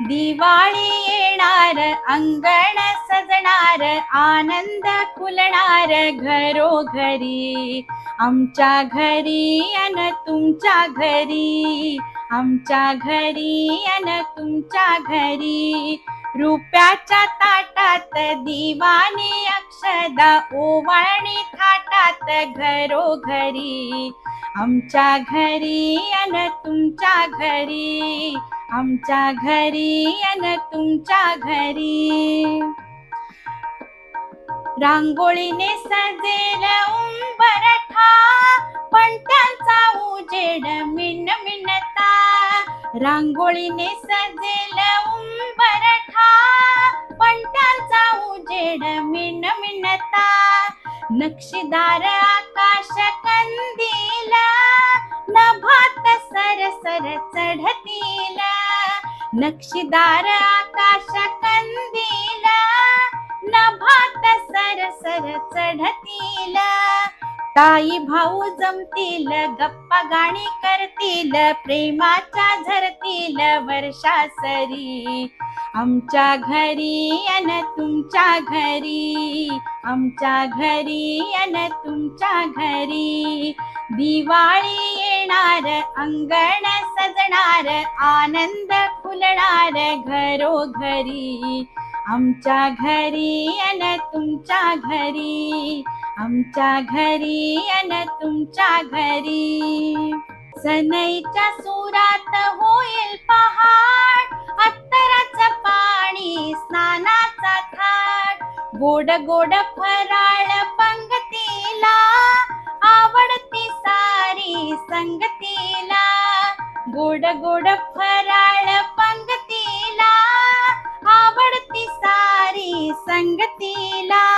दिवाळी येणार अंगण सजणार आनंद फुलणार घरोघरी. आमच्या घरी अन तुमच्या घरी. आमच्या घरी अन तुमच्या घरी. रुपयाच्या ताटात दिवाणी अक्षदा ओवाळणी थाटात घरोघरी. आमच्या घरी अन तुमच्या घरी. आमच्या घरी अन तुमच्या घरी. रांगोळीने सजेल उंबरठा पण त्यांचा उजेड मिन मिनता. रांगोळीने सजेल उंबरठा पण त्यांचा उजेड मिन मिनता. नक्षीदार आकाश कंदील नभात सर सर चढतील. नक्षीदार आकाश कंदील नभात सर सर चढतील. ताई भाऊ जमतील गप्पा गाणी करतील प्रेमाच्या झरतील वर्षासरी. आमच्या घरी अन तुमच्या घरी आमच्या घरी अन तुमच्या घरी. दिवाळी येणार अंगण सजणार आनंद फुलणार घरोघरी. आमच्या घरी अन तुमच्या घरी आमच्या घरी अन तुमच्या घरी. सनईच्या सुरात होईल पहाड अत्तराचं पाणी स्नानाचा थाट. गोड गोड फराळ पंगतीला आवडती सारी संगतीला. गोड गोड फराळ पंगतीला आवडती सारी संगतीला.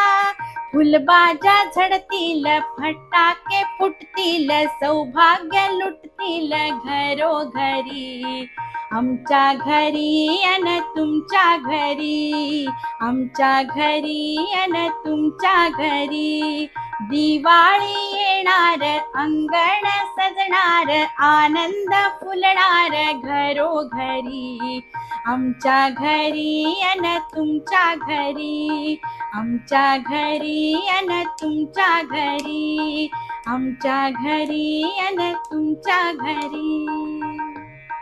फुलबाजा झडतील फटाके फुटतील सौभाग्य लुटतील घरोघरी. आमच्या घरी अन तुमच्या घरी आमच्या घरी अन तुमच्या घरी. दिवाळी येणार अंगण सजणार आनंद फुलणार घरो घरी. आमच्या घरी अन तुमच्या घरी. आमच्या घरी अन तुमच्या घरी. आमच्या घरी अन तुमच्या घरी.